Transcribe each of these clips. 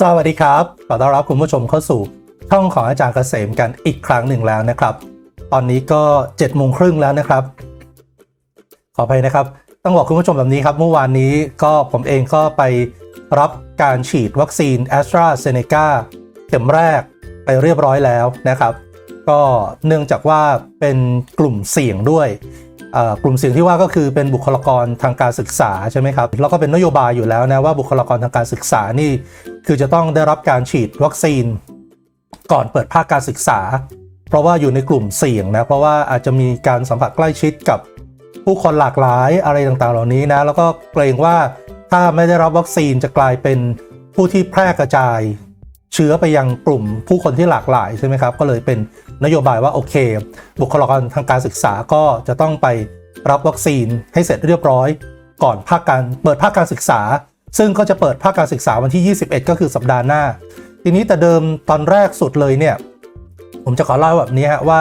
สวัสดีครับ ขอต้อนรับคุณผู้ชมเข้าสู่ช่องของอาจารย์เกษมกันอีกครั้งหนึ่งแล้วนะครับ ตอนนี้ก็7จ็ดโมงครึ่งแล้วนะครับ ขออภัยนะครับ ต้องบอกคุณผู้ชมแบบนี้ครับ เมื่อวานนี้ก็ผมเองก็ไปรับการฉีดวัคซีน a s t r a z เซ e c a เข็มแรกไปเรียบร้อยแล้วนะครับ ก็เนื่องจากว่าเป็นกลุ่มเสี่ยงด้วย กลุ่มเสี่ยงที่ว่าก็คือเป็นบุคลากรทางการศึกษาใช่ไหมครับแล้วก็เป็นนโยบายอยู่แล้วนะว่าบุคลากรทางการศึกษานี่ คือจะต้องได้รับการฉีดวัคซีน ก่อนเปิดภาคการศึกษา เพราะว่าอยู่ในกลุ่มเสี่ยงนะเพราะว่าอาจจะมีการสัมผัสใกล้ชิดกับผู้คนหลากหลายอะไรต่างๆ เหล่านี้นะแล้วก็เกรงว่าถ้าไม่ได้รับวัคซีนจะกลายเป็นผู้ที่แพร่กระจาย เชื้อไปยังกลุ่มผู้คนที่หลากหลายใช่ไหมครับ ก็เลยเป็นนโยบายว่าโอเค บุคลากรทางการศึกษาก็จะต้องไปรับวัคซีนให้เสร็จเรียบร้อย ก่อนภาคการเปิดภาคการศึกษา ซึ่งก็จะเปิดภาคการศึกษาวันที่ 21 ก็คือสัปดาห์หน้า ทีนี้แต่เดิมตอนแรกสุดเลยเนี่ยผมจะขอเล่าแบบนี้ฮะว่า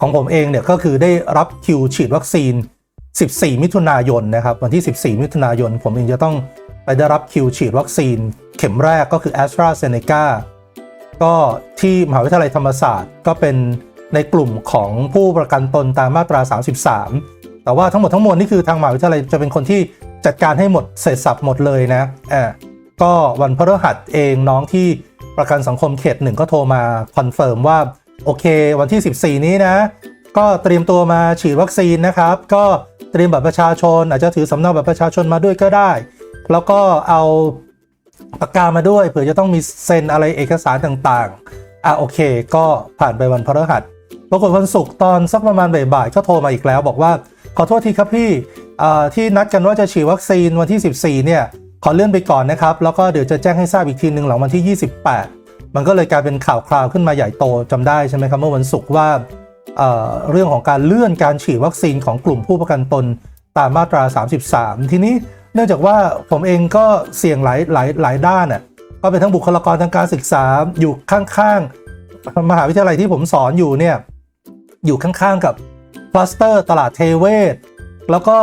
ของผมเองเนี่ยก็คือได้รับคิวฉีดวัคซีน 14 มิถุนายนนะครับวันที่ 14 มิถุนายน ผมเองจะต้องไปได้รับคิวฉีดวัคซีน เข็มแรกก็คือ a s t r a z เซ e c a ก็ที่มหาวิทยาลัยธรรมศาสตร์ก็เป็นในกลุ่มของผู้ประกันตนตามมาตรา 33 แต่ว่าทั้งหมดทั้งมวลนี่คือทางมหาวิทยาลัยจะเป็นคนที่จัดการให้หมดเสร็จสับหมดเลยนะอ่าก็วันพฤหัสเองน้องที่ประกันสังคมเขตหนึ่งก็โทรมาคอนเฟิร์มว่า โอเค วันที่ 14 นี้นะ ก็เตรียมตัวมาฉีดวัคซีนนะครับ ก็เตรียมบัตรประชาชน อาจจะถือสำเนาบัตรประชาชนมาด้วยก็ได้ แล้วก็เอา ปากกามาด้วยเผื่อจะต้องมีเซ็นอะไรเอกสารต่างๆ อะโอเค ก็ผ่านไปวันพฤหัสปรากฏวันศุกร์ตอนสักประมาณบ่ายๆก็โทรมาอีกแล้ว บอกว่าขอโทษทีครับพี่ที่นัดกันว่าจะฉีดวัคซีนวันที่ 14 เนี่ยขอเลื่อนไปก่อนนะครับ แล้วก็เดี๋ยวจะแจ้งให้ทราบอีกทีหนึ่งหลังวันที่ 28 มันก็เลยกลายเป็นข่าวคราวขึ้นมาใหญ่โตจำได้ใช่ไหมครับเมื่อวันศุกร์ว่าเเรื่องของการเลื่อนการฉีดวัคซีนของกลุ่มผู้ประกันตนตามมาตรา 33 ทีนี้ นื่องจากว่าผมเองก็เสี่ยงหลายหลายหลายด้านอะก็เป็นทั้งบุคลากรทางการศึกษาอยู่ข้างๆ มหาวิทยาลัยที่ผมสอนอยู่เนี่ยอยู่ข้างๆกับคลัสเตอร์ตลาดเทเวศ แล้วก็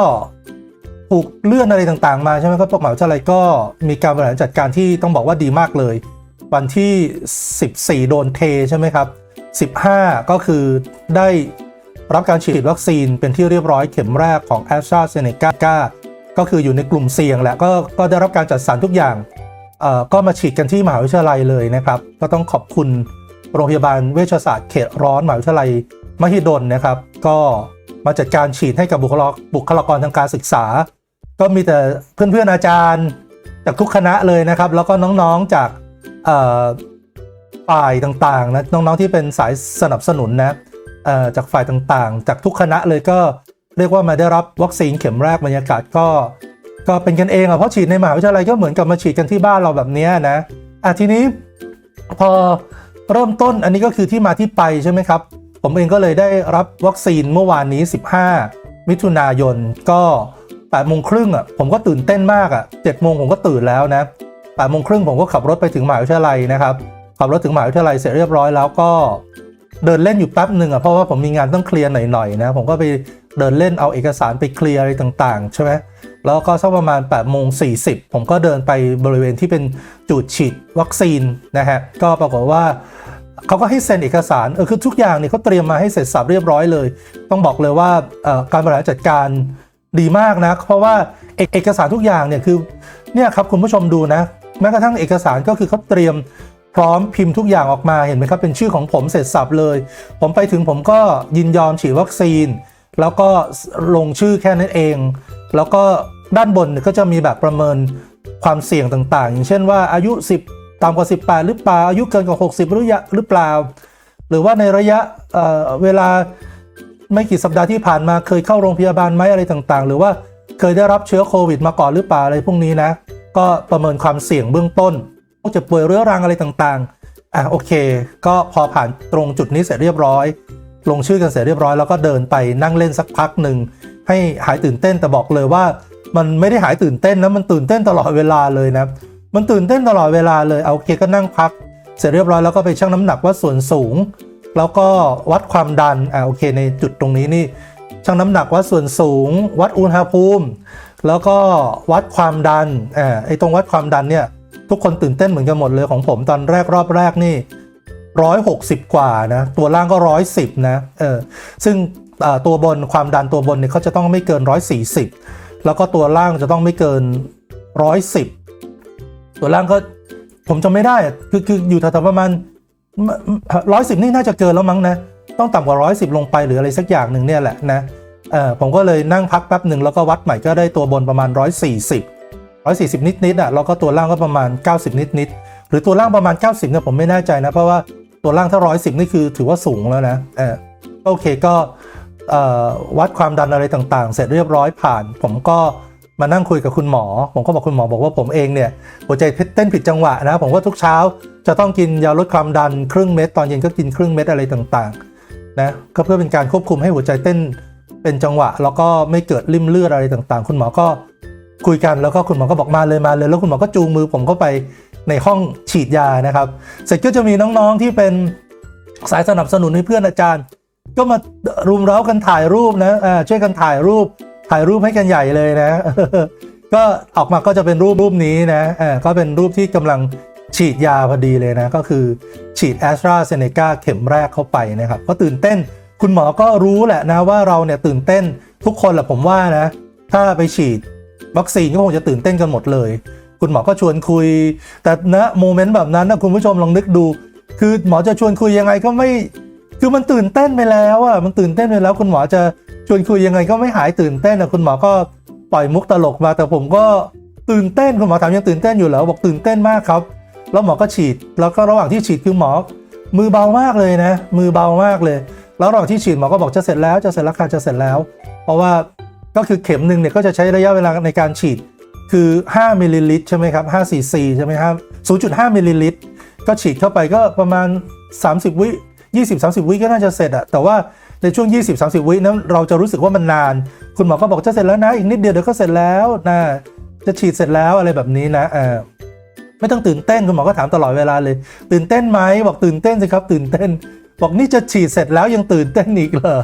ถูกเลื่อนอะไรต่างๆ มาใช่ไหมครับพวกมหาวิทยาลัยก็มีการบริหารจัดการที่ต้องบอกว่าดีมากเลย วันที่ 14 โดนเทใช่ไหมครับ 15 ก็คือได้รับการฉีดวัคซีนเป็นที่เรียบร้อยเข็มแรกของ a s t r a z เซ e c a ก็คืออยู่ในกลุ่มเสี่ยงแหละก็ก็ได้รับการจัดสรรทุกอย่างก็มาฉีดกันที่มหาวิทยาลัยเลยนะครับ ก็ต้องขอบคุณโรงพยาบาลเวชศาสตร์เขตร้อนมหาวิทยาลัยมหิดลนะครับ ก็มาจัดการฉีดให้กับบุคลากรบุคลากรทางการศึกษา ก็มีแต่เพื่อนๆอาจารย์จากทุกคณะเลยนะครับ แล้วก็น้องๆจากฝ่ายต่างๆนะน้องๆที่เป็นสายสนับสนุนนะจากฝ่ายต่างๆ จากทุกคณะเลยก็ เรียกว่ามาได้รับวัคซีนเข็มแรกบรรยากาศก็ ก็เป็นกันเองอะเพราะฉีดในมหาวิทยาลัยก็เหมือนกับมาฉีดกันที่บ้านเราแบบนี้นะอะทีนี้พอเริ่มต้นอันนี้ก็คือที่มาที่ไปใช่ไหมครับ ผมเองก็เลยได้รับวัคซีนเมื่อวานนี้ 15 มิถุนายนก็8โมงครึ่งอะผมก็ตื่นเต้นมากอะ7โมงผมก็ตื่นแล้วนะ8โมงครึ่งผมก็ขับรถไปถึงมหาวิทยาลัยนะครับขับรถถึงมหาวิทยาลัยเสร็จเรียบร้อยแล้วก็เดินเล่นอยู่แป๊บหนึ่งอะเพราะว่าผมมีงานต้องเคลียร์หน่อยๆนะผมก็ไป เดินเล่นเอาเอกสารไปเคลียร์อะไรต่างๆ ใช่ไหมแล้วก็สักประมาณ8โมง40ผมก็เดินไปบริเวณที่เป็นจุดฉีดวัคซีนนะฮะ ก็ปรากฏว่าเขาก็ให้เซ็นเอกสารเออคือทุกอย่างเนี่ยเขาเตรียมมาให้เสร็จสับเรียบร้อยเลย ต้องบอกเลยว่าการบริหารจัดการดีมากนะ เพราะว่าเอกเอกสารทุกอย่างเนี่ยคือเนี่ยครับคุณผู้ชมดูนะ แม้กระทั่งเอกสารก็คือเขาเตรียมพร้อมพิมพ์ทุกอย่างออกมาเห็นไหมครับเป็นชื่อของผมเสร็จสับเลย ผมไปถึงผมก็ยินยอมฉีดวัคซีน แล้วก็ลงชื่อแค่นั้นเอง แล้วก็ด้านบนก็จะมีแบบประเมินความเสี่ยงต่างๆ อย่างเช่นว่าอายุ 10ต่ำกว่า 18 หรือเปล่า อายุเกินกว่า 60 หรือยังหรือเปล่า หรือว่าในระยะเเวลาไม่กี่สัปดาห์ที่ผ่านมาเคยเข้าโรงพยาบาลไหมอะไรต่างๆ หรือว่าเคยได้รับเชื้อโควิดมาก่อนหรือเปล่าอะไรพวกนี้นะ ก็ประเมินความเสี่ยงเบื้องต้นจะป่วยเรื้อรังอะไรต่างๆ อะโอเค ก็พอผ่านตรงจุดนี้เสร็จเรียบร้อย ลงชื่อกันเสร็จเรียบร้อยแล้วก็เดินไปนั่งเล่นสักพักหนึ่งให้หายตื่นเต้นแต่บอกเลยว่า มันไม่ได้หายตื่นเต้นนะมันตื่นเต้นตลอดเวลาเลยนะมันตื่นเต้นตลอดเวลาเลยเอาโอเคก็นั่งพัก เสร็จเรียบร้อยแล้วก็ไปชั่งน้ำหนักวัดส่วนสูง แล้วก็วัดความดันอ่าโอเค ในจุดตรงนี้นี่ชั่งน้ำหนักวัดส่วนสูง วัดอุณหภูมิ แล้วก็วัดความดันอ่าไอตรงวัดความดันเนี่ยทุกคนตื่นเต้นเหมือนกันหมดเลยของผมตอนแรกรอบแรกนี่ ร้อยหกสิบกว่านะ ตัวล่างก็ร้อยสิบนะเออซึ่งตัวบนความดันตัวบนเนี่ยเขาจะต้องไม่เกินร้อยสี่สิบแล้วก็ตัวล่างจะต้องไม่เกินร้อยสิบตัวล่างก็ผมจำไม่ได้อะคือคืออยู่แถวๆประมาณร้อยสิบนี่น่าจะเกินแล้วมั้งนะ ต้องต่ำกว่าร้อยสิบลงไปหรืออะไรสักอย่างหนึ่งเนี่ยแหละนะเออผมก็เลยนั่งพักแป๊บหนึ่งแล้วก็วัดใหม่ก็ได้ตัวบนประมาณ 140 140 นิดนิดๆอะแล้วก็ตัวล่างก็ประมาณ 90 นิดนิดๆหรือตัวล่างประมาณ 90เนี่ยผมไม่แน่ใจนะ เพราะว่า ตัวล่างถ้า110นี่คือถือว่าสูงแล้วนะเออโอเคก็วัดความดันอะไรต่างๆ เสร็จเรียบร้อยผ่าน ผมก็มานั่งคุยกับคุณหมอ ผมก็บอกคุณหมอบอกว่าผมเองเนี่ยหัวใจเต้นผิดจังหวะนะ ผมว่าทุกเช้าจะต้องกินยาลดความดันครึ่งเม็ดตอนเย็นก็กินครึ่งเม็ดอะไรต่างๆนะก็เพื่อเป็นการควบคุมให้หัวใจเต้นเป็นจังหวะ แล้วก็ไม่เกิดริ่มเลือดอะไรต่างๆ คุณหมอก็คุยกันแล้วก็คุณหมอก็บอกมาเลยมาเลย แล้วคุณหมอก็จูงมือผมเข้าไป ในห้องฉีดยานะครับเสร็จก็จะมีน้องๆที่เป็นสายสนับสนุนให้เพื่อนอาจารย์ ก็มารุมเร้ากันถ่ายรูปนะช่วยกันถ่ายรูป ถ่ายรูปให้กันใหญ่เลยนะ ก็ออกมาก็จะเป็นรูปรูปนี้นะก็เป็นรูปที่กำลังฉีดยาพอดีเลยนะ ก็คือฉีดแอสตราเซเนกาเข็มแรกเข้าไปนะครับ ก็ตื่นเต้นคุณหมอก็รู้แหละนะว่าเราเนี่ยตื่นเต้นทุกคนแหละผมว่านะ ถ้าไปฉีดวัคซีนก็คงจะตื่นเต้นกันหมดเลย คุณหมอก็ชวนคุย แต่ณโมเมนต์แบบนั้นนะคุณผู้ชมลองนึกดู คือหมอจะชวนคุยยังไงก็ไม่ คือมันตื่นเต้นไปแล้วอะมันตื่นเต้นไปแล้ว คุณหมอจะชวนคุยยังไงก็ไม่หายตื่นเต้นนะคุณหมอก็ปล่อยมุกตลกมา แต่ผมก็ตื่นเต้นคุณหมอถามยังตื่นเต้นอยู่เหรอบอกตื่นเต้นมากครับ แล้วหมอก็ฉีด แล้วก็ระหว่างที่ฉีดคือหมอ มือเบามากเลยนะ มือเบามากเลย แล้วระหว่างที่ฉีดหมอก็บอกจะเสร็จแล้วจะเสร็จแล้วค่ะจะเสร็จแล้ว เพราะว่าก็คือเข็มหนึ่งเนี่ยก็จะใช้ระยะเวลาในการฉีด คือ 5มิลลิลิตรใช่ไหมครับ5 cc ใช่ไหมครับ0.5มิลลิลิตรก็ฉีดเข้าไปก็ประมาณ 30 วิ 20-30 วิก็น่าจะเสร็จอะแต่ว่าในช่วง 20-30 วินั้นเราจะรู้สึกว่ามันนาน คุณหมอก็บอกจะเสร็จแล้วนะ อีกนิดเดียวเดี๋ยวก็เสร็จแล้วนะจะฉีดเสร็จแล้วอะไรแบบนี้นะเออไม่ต้องตื่นเต้นคุณหมอก็ถามตลอดเวลาเลย ตื่นเต้นไหมบอกตื่นเต้นสิครับ ตื่นเต้น บอกนี่จะฉีดเสร็จแล้วยังตื่นเต้นอีกเหรอ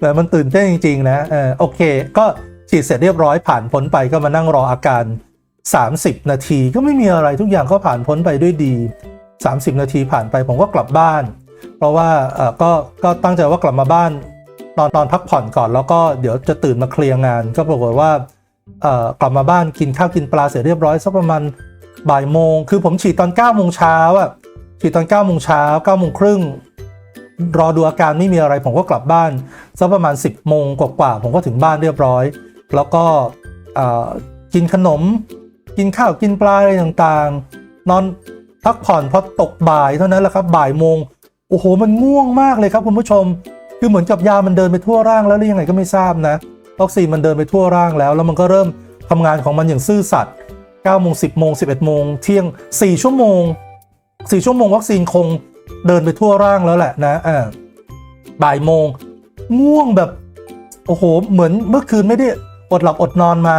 แต่มันตื่นเต้นจริง ๆ นะเออโอเค ก็ ฉีดเสร็จเรียบร้อยผ่านพ้นไปก็มานั่งรออาการ 30 นาทีก็ไม่มีอะไรทุกอย่างก็ผ่านพ้นไปด้วยดี 30 นาทีผ่านไปผมก็กลับบ้าน เพราะว่าก็ก็ตั้งใจว่ากลับมาบ้านนอนนอนพักผ่อนก่อนแล้วก็เดี๋ยวจะตื่นมาเคลียร์งาน ก็ปรากฏว่ากลับมาบ้านกินข้าวกินปลาเสร็จเรียบร้อยสักประมาณบ่ายโมง คือผมฉีดตอน9โมงเช้าอะฉีดตอน9โมงเช้า9โมงครึ่งรอดูอาการไม่มีอะไรผมก็กลับบ้านสักประมาณ 10โมงกว่าๆผมก็ถึงบ้านเรียบร้อย แล้วก็กินขนม กินข้าวกินปลาอะไรต่างๆ นอนพักผ่อนพอตกบ่ายเท่านั้นแหละครับ บ่ายโมง โอ้โห มันง่วงมากเลยครับคุณผู้ชม คือเหมือนกับยามันเดินไปทั่วร่างแล้วหรือยังไงก็ไม่ทราบนะวัคซีนมันเดินไปทั่วร่างแล้ว แล้วมันก็เริ่มทำงานของมันอย่างซื่อสัตย์9โมง10โมง11โมงเที่ยง 4 ชั่วโมง 4 ชั่วโมงวัคซีนคงเดินไปทั่วร่างแล้วแหละนะอ่าบ่ายโมงง่วงแบบ โอ้โห เหมือนเมื่อคืนไม่ได้ อดหลับอดนอนมา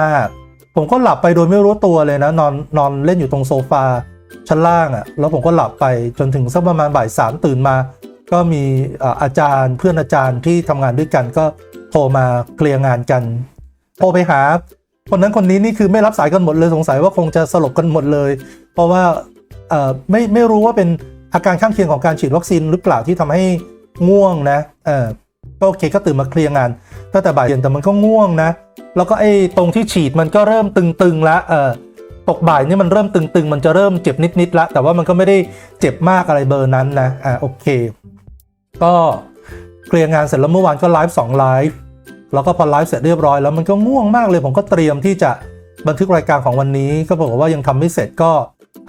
ผมก็หลับไปโดยไม่รู้ตัวเลยนะนอนนอนเล่นอยู่ตรงโซฟาชั้นล่างอะ่ะแล้วผมก็หลับไปจนถึงสักประมาณบ่ายสามตื่นมา ก็มีอาจารย์เพื่อนอาจารย์ที่ทำงานด้วยกันก็โทรมาเคลียร์งานกัน โทรไปหา คนนั้นคนนี้นี่คือไม่รับสายกันหมดเลยสงสัยว่าคงจะสลบกันหมดเลย เพราะว่าไม่ไม่รู้ว่าเป็นอาการข้างเคียงของการฉีดวัคซีนหรือเปล่าที่ทำให้ง่วงนะเออก็โอเคก็ตื่นมาเคลียร์งาน ตั้งแต่บ่ายเย็นแต่มันก็ง่วงนะ แล้วก็ไอ้ตรงที่ฉีดมันก็เริ่มตึงๆแล้วเออตกบ่ายนี่มันเริ่มตึงๆ มันจะเริ่มเจ็บนิดๆละแต่ว่ามันก็ไม่ได้เจ็บมากอะไรเบอร์นั้นนะอ่าโอเค ก็เคลียร์งานเสร็จแล้วเมื่อวานก็ไลฟ์สองไลฟ์แล้วก็พอไลฟ์เสร็จเรียบร้อยแล้วมันก็ง่วงมากเลย ผมก็เตรียมที่จะบันทึกรายการของวันนี้ ก็บอกฏว่ายังทำไม่เสร็จก็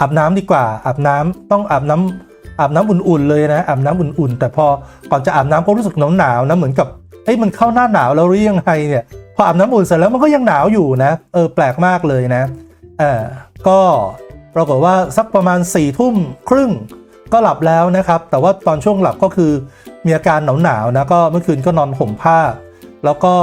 อาบน้ำดีกว่าอาบน้ำต้องอาบน้ำอาบน้ำอุ่นๆเลยนะอาบน้ำอุ่นๆ แต่พอก่อนจะอาบน้ำก็รู้สึกหนาวๆนะเหมือนกับ เอ้ยมันเข้าหน้าหนาวแล้วหรือยังไงเนี่ยพออาบน้ำอุ่นเสร็จแล้วมันก็ยังหนาวอยู่นะ เออแปลกมากเลยนะเออก็ปรากฏว่าสักประมาณ4ี่ทุ่มครึ่งก็หลับแล้วนะครับ แต่ว่าตอนช่วงหลับก็คือมีอาการหนาวๆนะก็เมื่อคืนก็นอนห่มผ้า แล้วก็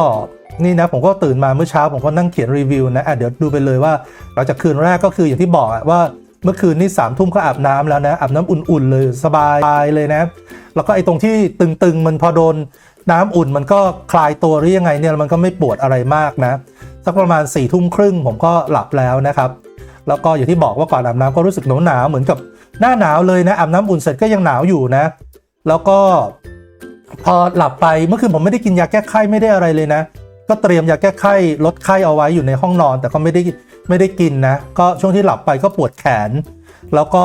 นี่นะผมก็ตื่นมาเมื่อเช้าผมก็นั่งเขียนรีวิวนะะเดี๋ยวดูไปเลยว่าหลังจากคืนแรกก็คืออย่างที่บอกอะว่าเมื่อคืนนี่สามทุ่มก็อาบน้ำแล้วนะอาบน้ำอุ่นๆเลยสบายเลยนะ แล้วก็ไอ้ตรงที่ตึงๆมันพอโดน น้ำอุ่นมันก็คลายตัวหรือยังไงเนี่ยมันก็ไม่ปวดอะไรมากนะ สักประมาณ4ี่ทุ่มครึ่งผมก็หลับแล้วนะครับ แล้วก็อย่างที่บอกว่าก่อนอาบน้ำก็รู้สึกหนาวหนาวเหมือนกับหน้าหนาวเลยนะอาบน้ำอุ่นเสร็จก็ยังหนาวอยู่นะ แล้วก็พอหลับไปเมื่อคืนผมไม่ได้กินยาแก้ไข้ไม่ได้อะไรเลยนะ ก็เตรียมยาแก้ไข้ลดไข้เอาไว้อยู่ในห้องนอน แต่ก็ไม่ได้ไม่ได้กินนะ ก็ช่วงที่หลับไปก็ปวดแขน แล้วก็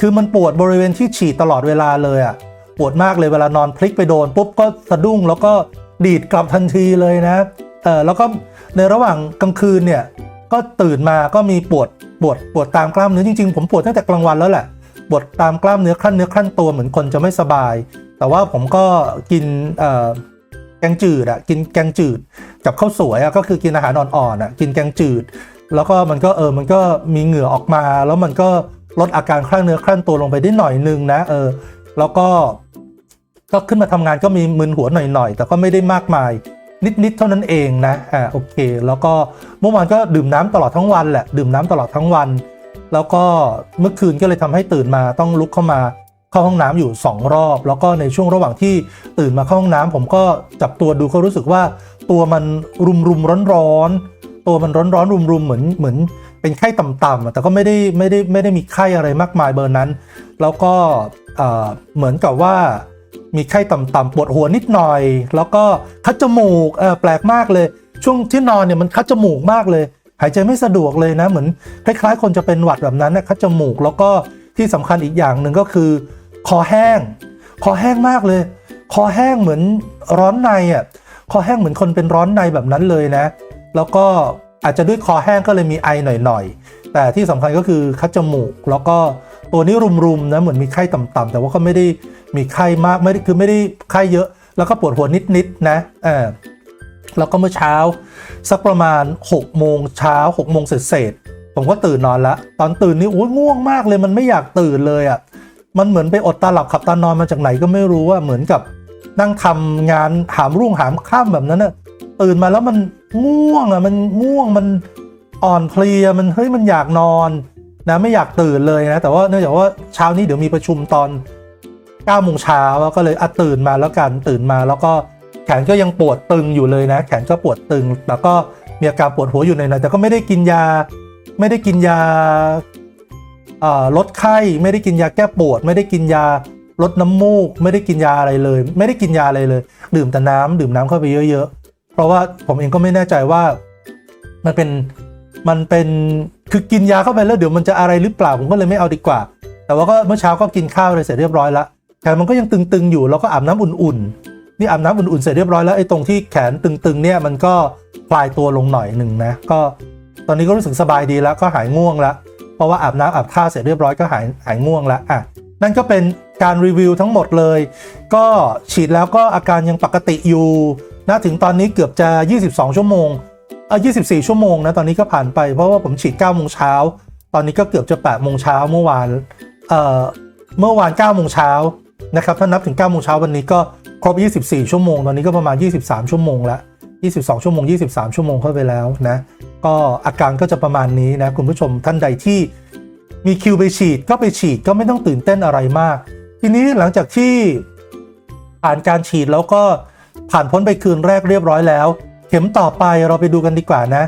คือมันปวดบริเวณที่ฉีดตลอดเวลาเลยอะ่ะ ปวดมากเลยเวลานอนพลิกไปโดนปุ๊บก็สะดุ้งแล้วก็ดีดกลับทันทีเลยนะเออแล้วก็ในระหว่างกลางคืนเนี่ยก็ตื่นมาก็มีปวดปวดปวดตามกล้ามเนื้อจริงๆ ผมปวดตั้งแต่กลางวันแล้วแหละปวดตามกล้ามเนื้อคลั่นเนื้อคลั่นตัวเหมือนคนจะไม่สบาย แต่ว่าผมก็กินเอ่อแกงจืดอะกินแกงจืดกับข้าวสวยอะก็คือกินอาหารอ่อนๆอะกินแกงจืด แล้วก็มันก็เออมันก็มีเหงื่อออกมา แล้วมันก็ลดอาการคลั่นเนื้อคลั่นตัวลงไปได้หน่อยนึงนะเออแล้วก็ ก็ขึ้นมาทำงานก็มีมึนหัวหน่อยๆ แต่ก็ไม่ได้มากมาย นิดๆเท่านั้นเองนะอ่าโอเค แล้วก็เมื่อวานก็ดื่มน้ำตลอดทั้งวันแหละดื่มน้ำตลอดทั้งวัน แล้วก็เมื่อคืนก็เลยทำให้ตื่นมาต้องลุกเข้ามาเข้าห้องน้ำอยู่ 2 รอบ แล้วก็ในช่วงระหว่างที่ตื่นมาเข้าห้องน้ำผมก็จับตัวดูก็รู้สึกว่าตัวมันรุมรุมร้อนร้อนๆตัวมันร้อนร้อนรุมรุมๆเหมือนเหมือนเป็นไข้ต่ำๆแต่ก็ไม่ได้ไม่ได้ไม่ได้มีไข้อะไรมากมายเบอร์นั้น แล้วก็เหมือนกับว่า มีไข้ต่ำๆปวดหัวนิดหน่อย แล้วก็คัดจมูกเออแปลกมากเลย ช่วงที่นอนเนี่ยมันคัดจมูกมากเลย หายใจไม่สะดวกเลยนะเหมือนคล้ายๆ คนจะเป็นหวัดแบบนั้นนะคัดจมูกแล้วก็ที่สำคัญอีกอย่างหนึ่งก็คือ คอแห้ง คอแห้งมากเลย คอแห้งเหมือนร้อนในอะคอแห้งเหมือนคนเป็นร้อนในแบบนั้นเลยนะ แล้วก็อาจจะด้วยคอแห้งก็เลยมีไอหน่อยๆแต่ที่สำคัญก็คือคัดจมูกแล้วก็ ตัวนี้รุมๆนะเหมือนมีไข้ต่ำๆแต่ว่าก็ไม่ได้มีไข้มากไม่ได้คือไม่ได้ไข้เยอะ แล้วก็ปวดหัวนิดๆนะเออแล้วก็เมื่อเช้า สักประมาณ6โมงเช้า6โมงเสร็จผมก็ตื่นนอนละตอนตื่นนี่โอ้ยง่วงมากเลยมันไม่อยากตื่นเลยอะ่ะมันเหมือนไปอดตาหลับขับตานอนมาจากไหนก็ไม่รู้ว่าเหมือนกับนั่งทำงานหามรุ่งหามค่ำแบบนั้นน่ะตื่นมาแล้วมันง่วงอะ่ะมันง่วงมันอ่อนเพลียมันเฮ้ยมันอยากนอน นะไม่อยากตื่นเลยนะ แต่ว่าเนื่องจากว่าเช้านี้เดี๋ยวมีประชุมตอน9โมงเช้าก็เลยอะตื่นมาแล้วกันตื่นมา แล้วก็แขนก็ยังปวดตึงอยู่เลยนะ แขนก็ปวดตึงแล้วก็มีอาการปวดหัวอยู่หน่อยๆแต่ก็ไม่ได้กินยา ไม่ได้กินยาลดไข้ ไม่ได้กินยาแก้ปวด ไม่ได้กินยาลดน้ำมูก ไม่ได้กินยาอะไรเลย ไม่ได้กินยาอะไรเลย ดื่มแต่น้ำดื่มน้ำเข้าไปเยอะ ๆ เพราะว่าผมเองก็ไม่แน่ใจว่ามันเป็น มันเป็นคือกินยาเข้าไปแล้วเดี๋ยวมันจะอะไรหรือเปล่าผมก็เลยไม่เอาดีกว่า แต่ว่าก็เมื่อเช้าก็กินข้าวอะไรเสร็จเรียบร้อยล้วแขนมันก็ยังตึงๆอยู่แล้วก็อาบน้ำอุ่นๆนี่อาบน้ำอุ่นๆเสร็จเรียบร้อยแล้วไอ้ตรงที่แขนตึงๆเนี่ยมันก็คลายตัวลงหน่อยหนึ่งนะก็ตอนนี้ก็รู้สึกสบายดีแล้วก็หายง่วงแล้วเพราะว่าอาบน้ำอาบท่าเสร็จเรียบร้อยก็หายหายง่วงแล้วอะนั่นก็เป็นการรีวิวทั้งหมดเลย ก็ฉีดแล้วก็อาการยังปกติอยู่นะถึงตอนนี้เกือบจะ 22 ชั่วโมง เออ24 ชั่วโมงนะ ตอนนี้ก็ผ่านไปเพราะว่าผมฉีด9โมงเช้า ตอนนี้ก็เกือบจะ8โมงเช้าเมื่อวาน เอ่อ เมื่อวาน9โมงเช้านะครับ ถ้านับถึง9โมงเช้าวันนี้ก็ครบ 24 ชั่วโมง ตอนนี้ก็ประมาณ 23 ชั่วโมงละ22 ชั่วโมง 23 ชั่วโมงเข้าไปแล้วนะ ก็อาการก็จะประมาณนี้นะคุณผู้ชมท่านใดที่มีคิวไปฉีดก็ไปฉีดก็ไม่ต้องตื่นเต้นอะไรมาก ทีนี้หลังจากที่ผ่านการฉีดแล้วก็ผ่านพ้นไปคืนแรกเรียบร้อยแล้ว เข็มต่อไปเราไปดูกันดีกว่านะ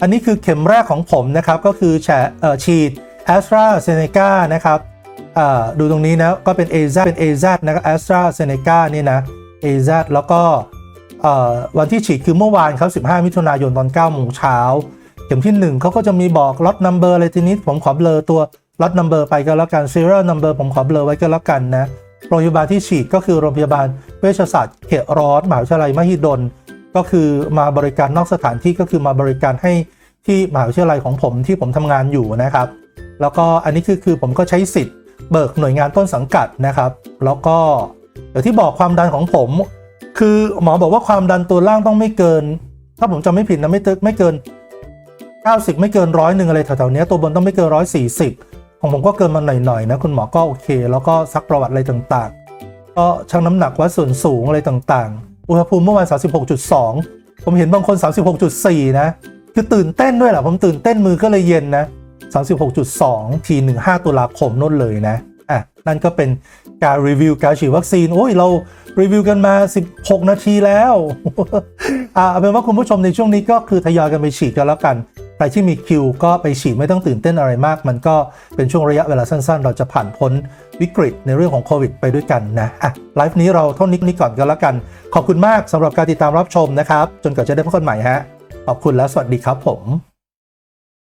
อันนี้คือเข็มแรกของผมนะครับ ก็คือแฉ่ฉีด a s t r a z เซ e c a นะครับดูตรงนี้นะ ก็เป็น AZ เป็น AZ นะครับ Astra Zeneca นี่นะ AZ แล้วก็วันที่ฉีดคือเมื่อวานเขา15 มิถุนายนตอน9โมงเช้าเข็มที่ 1 เขาก็จะมีบอกล็อตนัมเบอร์อะไรทีนี้ผมขอเบลอตัวล็อตนัมเบอร์ไปก็แล้วกัน serial number ผมขอเบลอไว้ก็แล้วกันนะ โรงพยาบาลที่ฉีดก็คือโรงพยาบาลเวชศาสตร์เขตร้อนมหาวิทยาลัยมหิดล ก็คือมาบริการนอกสถานที่ก็คือมาบริการให้ที่มหาวิทยาลัยของผมที่ผมทำงานอยู่นะครับ แล้วก็อันนี้คือคือผมก็ใช้สิทธิ์เบิกหน่วยงานต้นสังกัดนะครับ แล้วก็อย่างที่บอกความดันของผม คือหมอบอกว่าความดันตัวล่างต้องไม่เกิน ถ้าผมจำไม่ผิดนะไม่เกินไม่เกิน 90 ไม่เกินร้อยหนึ่งอะไรแถวๆนี้ตัวบนต้องไม่เกินร้อยสี่สิบของผมก็เกินมาหน่อยๆนะคุณหมอก็โอเค แล้วก็ซักประวัติอะไรต่างๆ ก็ชั่งน้ำหนักวัดส่วนสูงอะไรต่างๆ อุณหภูมิเมื่อวาน 36.2 ผมเห็นบางคน 36.4 นะ คือตื่นเต้นด้วยเหรอ ผมตื่นเต้นมือก็เลยเย็นนะ 36.2 ที15 ตุลาคมนู่นเลยนะ อะ นั่นก็เป็นการรีวิวการฉีดวัคซีน โอ้ย เรารีวิวกันมา 16 นาทีแล้ว อ่าเอาเป็นว่าคุณผู้ชมในช่วงนี้ก็คือทยอยกันไปฉีดกันแล้วกัน ใครที่มีคิวก็ไปฉีดไม่ต้องตื่นเต้นอะไรมาก มันก็เป็นช่วงระยะเวลาสั้นๆ เราจะผ่านพ้นวิกฤตในเรื่องของโควิดไปด้วยกันนะอะไลฟ์นี้เราเท่านี้นี้ก่อนกันแล้วกัน ขอบคุณมากสำหรับการติดตามรับชมนะครับ จนกว่าจะได้พบกันใหม่ฮะขอบคุณและสวัสดีครับผม